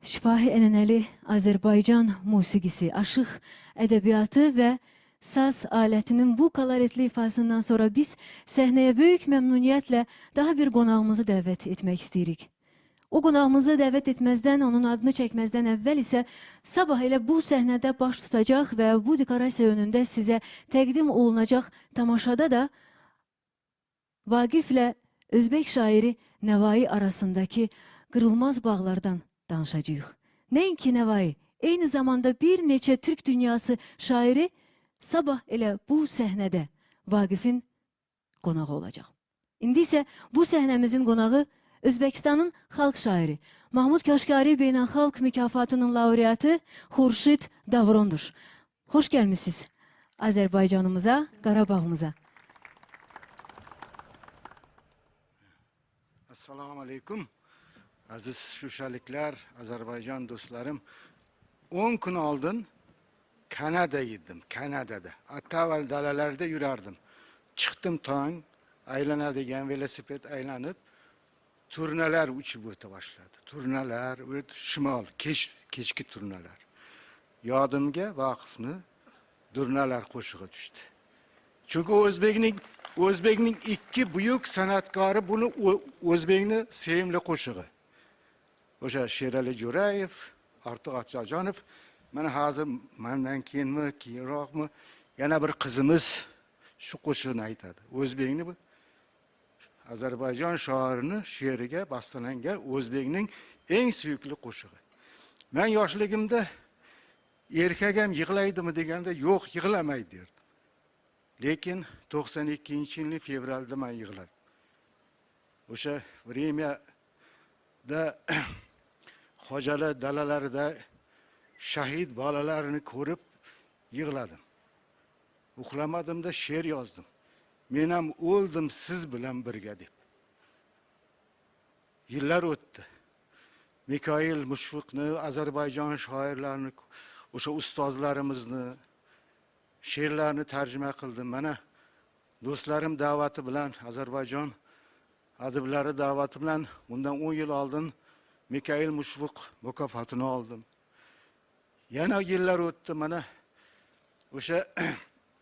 Şifahi ənənəli Azərbaycan musiqisi, aşıq ədəbiyyatı və saz alətinin bu koloritli ifasından sonra biz səhnəyə böyük məmnuniyyətlə daha bir qonağımızı dəvət etmək istəyirik. O qonağımızı dəvət etməzdən, onun adını çəkməzdən əvvəl isə sabah elə bu səhnədə baş tutacaq və bu dekorasiya önündə sizə təqdim olunacaq tamaşada da Vaqiflə Özbək şairi Nəvai arasındakı qırılmaz bağlardan danışacağıq. Nəinki Nəvai, eyni zamanda bir neçə Türk dünyası şairi sabah elə bu səhnədə Vaqifin qonağı olacaq. İndi isə bu səhnəmizin qonağı Özbəkistanın xalq şairi Mahmud Kaşgari Beynəlxalq mükafatının laureatı Xurşid Davrondur. Xoş gəlmisiniz Azərbaycanımıza, Qarabağımıza. assalomu alaykum aziz shushaliklar ozarbayjon do'stlarim o'n kun oldin kanada yedim kanadada. Ataval dalalarda yurardim chiqdim tong aylanadigan velosiped aylanib turnalar uchib o'ta boshladi turnalar o't shimol kech kechki turnalar. Yodimga voqifni durnalar qo'shig'i tushdi. Çünkü O'zbekning O'zbekning ikki buyuk san'atkori buni O'zbekni sevimli qo'shig'i. Oja Şerali Cüreyev, Artık Atçacanov. Ben hazır, benden keyin mi, keyinroq mı? Yana bir kızımız şu qo'shiqni aytadi. O'zbekni bu Ozarbayjon shoirini she'riga bastalangan o'zbekning eng suyukli qo'shig'i. Men yoshligimda erkak ham yig'laydimi deganda yo'q, yig'lamaydi derdi. Lekin 92-yilning fevralida men yig'ladim. O'sha şey vremyada hojalar dalalarida shahid bolalarini ko'rib yig'ladim. Uxlamadimda she'r yozdim. Men ham o'ldim siz bilan birga deb. Yillar o'tdi. Mikoil Mushfiqni, Ozarbayjon shoirlarini, o'sha ustozlarimizni she'rlarni tarjima qildim. Mana do'stlarim da'vati bilan Ozarbayjon adiblari da'vati bilan bundan 10 yil oldin Mikail Mushfiq mukofotini oldim. Yana yillar o'tdi mana. O'sha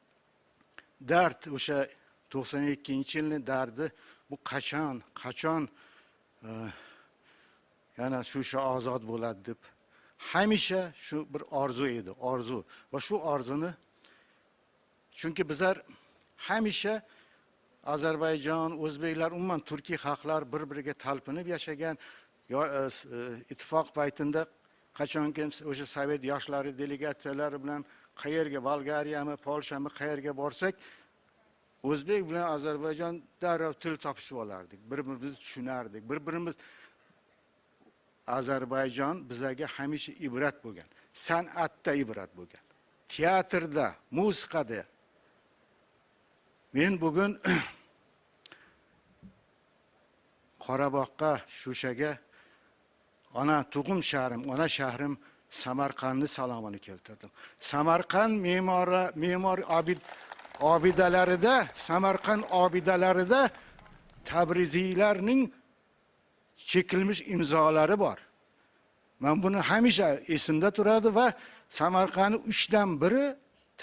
dard o'sha 92 yilning dardi bu qachon qachon e, yana shu shu ozod bo'ladi deb. Hamisha shu bir orzu edi orzu. Va shu orzuni chunki bizlar hamisha ozarbayjon o'zbeklar umuman turkiy xalqlar bir biriga talpinib E, e, ittifoq paytida qachonki o'sha sovet yoshlari delegatsiyalari bilan qayerga bolgariyami polshami qayerga borsak o'zbek bilan ozarbayjon darrov til topishib olardik. Bir birimizni tushunardik. Bir birimiz ozarbayjon bizaga hamisha ibrat bo'lgan san'atda ibrat bo'lgan. Teatrda musiqada. Men bugun qorabog'qa shushaga ona tug'um shahrim ona shahrim samarqandni salomini keltirdim. Samarqand me'mori me'mor obid obidalarida samarqand obidalarida tabriziylarning chekilmish imzolari bor. Man buni hamisha esimda turadi va samarqandni uchdan biri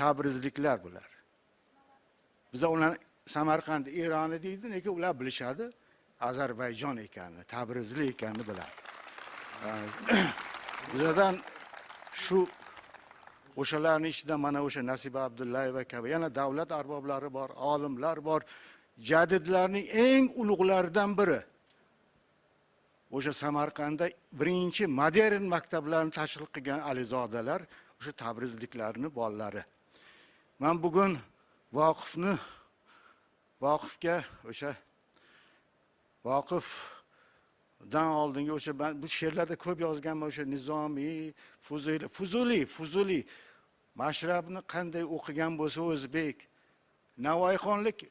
tabrizliklar bular. Biza ularni samarqand eroni deydi lekin ular bilishadi? Ozarbayjon ekanini tabrizli ekanini biladi bizadan shu o'shalarni ichida mana o'sha nasiba abdullayeva kabi yana davlat arboblari bor olimlar bor jadidlarning eng ulug'laridan biri. O'sha samarqandda birinchi modern maktablarni tashkil qilgan alizodalar o'sha tabrizliklarni bolalari man bugun voqifni voqifga o'sha voqifdan oldingi o'sha bu she'rlarda ko'p yozganman o'sha nizomiy fuzuli fuzuli fuzuli. Mashrabni qanday o'qigan bo'lsa o'zbek. Navoiyxonlik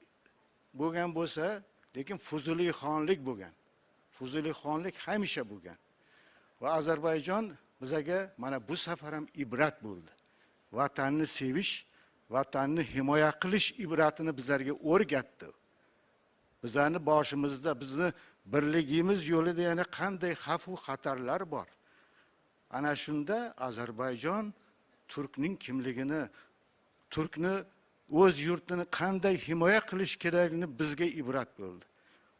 bo'lgan bo'lsa lekin fuzuliyxonlik bo'lgan. Fuzuliyxonlik hamisha bo'lgan. Va ozarbayjon bizaga mana bu safar ham ibrat bo'ldi. Vatanni sevish vatanni himoya qilish ibratini bizlarga o'rgatdi. Bizlarni boshimizda bizni birligimiz yo'lida yana qanday xavfu xatarlar bor. Ana shunda ozarbayjon turkning kimligini turkni o'z yurtini qanday himoya qilish kerakligini bizga ibrat bo'ldi.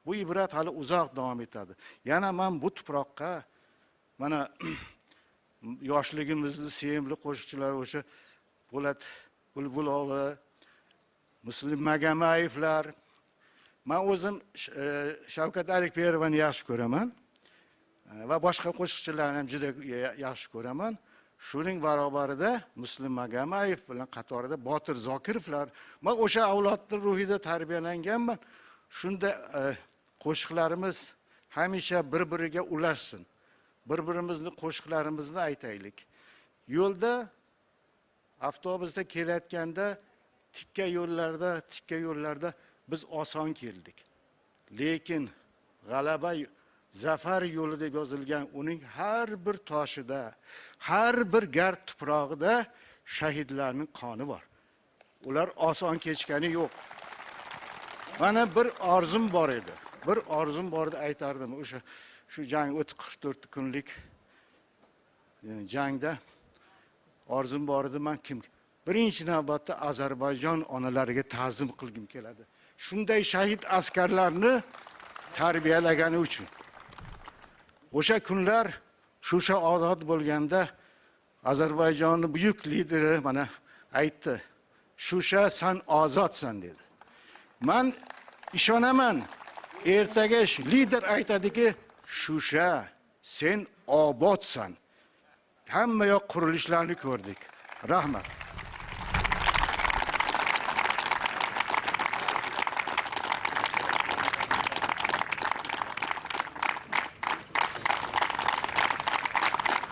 Bu ibrat hali uzoq davom etadi. Yana man bu tuproqqa mana yoshligimizni sevimli qo'shiqchilar o'sha po'lat bulbuloğlu muslim magamayevlar man o'zim e, shavkat alikberovani yaxshi ko'raman e, va boshqa qo'shiqchilarni ham juda yaxshi ko'raman. Shuning barobarida muslim magamayev bilan qatorida botir zokirovlar man o'sha avlodni ruhida tarbiyalanganman. Shunda e, qo'shiqlarimiz hamisha bir biriga ulashsin. Bir birimizni qo'shiqlarimizni aytaylik. Yo'lda avtobusda kelayotganda tikka yo'llarda tikka yo'llarda biz oson keldik. Lekin g'alaba zafar yo'li deb yozilgan uning har bir toshida har bir gard tuprog'ida shahidlarning qoni bor. Ular oson kechgani yo'q. Mana bir orzum bor edi. Bir orzum bor edi aytardim. O'sha shu jang o'tib qirq to'rt kunlik e, jangda orzum bor edi. Man kim? Birinchi navbatda ozarbayjon onalariga ta'zim qilgim keladi shunday shahid askarlarni tarbiyalagani uchun o'sha kunlar shusha ozod bo'lganda ozarbayjonni buyuk lideri mana aytdi shusha san ozodsan dedi. Man ishonaman ertaga lider aytadiki shusha sen obodsan hamma yoq qurilishlarni ko'rdik rahmat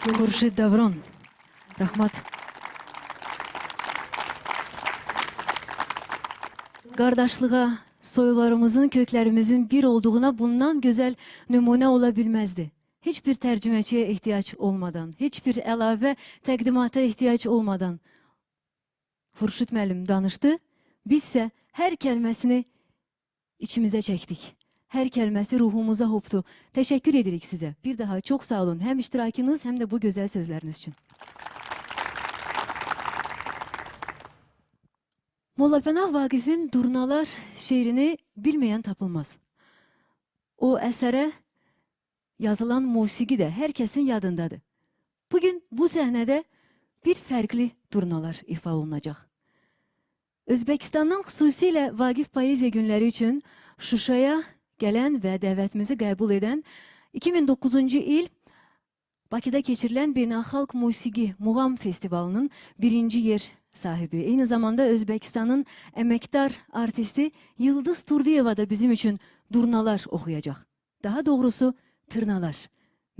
Gurshid Davron. Rahmat. Kardeşliğe, soylarımızın, köklerimizin bir olduğuna bundan güzel numune olabilmezdi. Hiçbir tercümeciye ihtiyaç olmadan, hiçbir əlavə təqdimata ihtiyaç olmadan Hurşit müəllim danışdı. Biz isə hər kəlməsini içimizə çəkdik. Hər kəlməsi ruhumuza hopdu. Təşəkkür edirik sizə. Bir daha çox sağ olun. Həm iştirakınız, həm də bu gözəl sözləriniz üçün. Molla Pənah Vaqifin Durnalar şeirini bilməyən tapılmaz. O əsərə yazılan musiqi də hər kəsin yadındadır. Bugün bu səhnədə bir fərqli durnalar ifa olunacaq. Özbəkistandan xüsusilə Vaqif Poeziya Günləri üçün Şuşaya gələn və dəvətimizi qəbul edən 2009-cu il Bakıda keçirilən Beynəlxalq Musiqi Muğam Festivalının birinci yer sahibi. Eyni zamanda Özbekistan'ın emektar artisti Yıldız Turdiyeva da bizim için durnalar okuyacak. Daha doğrusu tırnalar.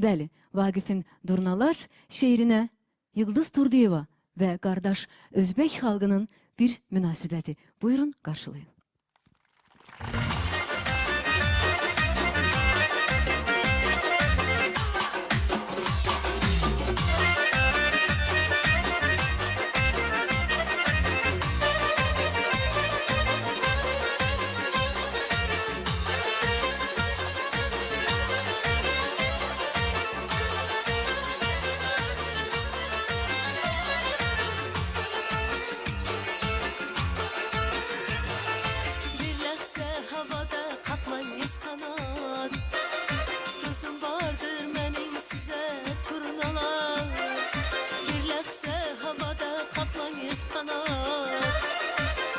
Bəli, Vaqifin Durnalar şeirine Yıldız Turdiyeva ve qardaş Özbek xalqının bir münasibəti. Buyurun qarşılayın. sözüm vardır benim size turnalar. Birlerse havada kaplayız kanat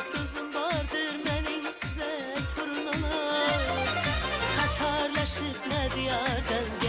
Sözüm vardır benim size turnalar. Katarlaşıp ne diyar ben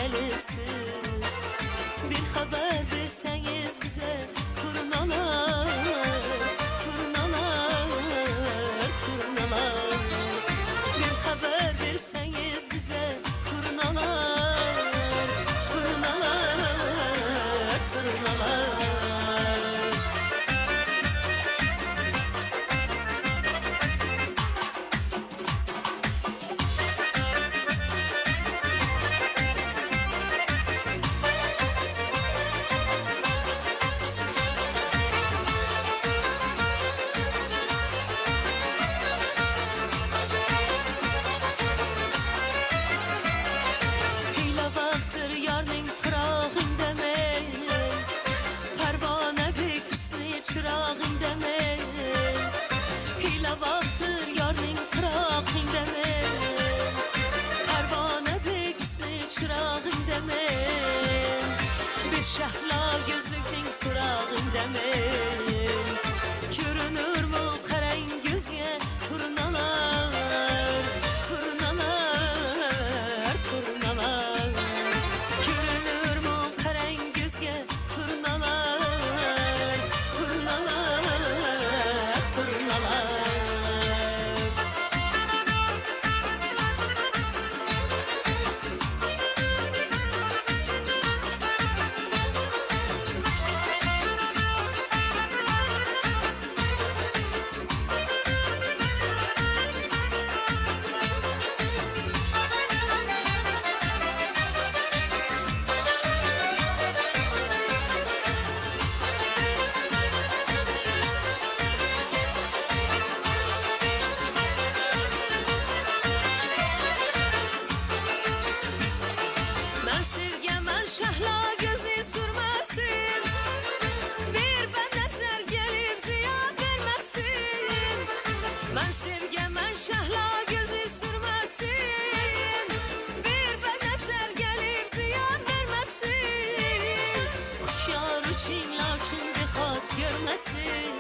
assim.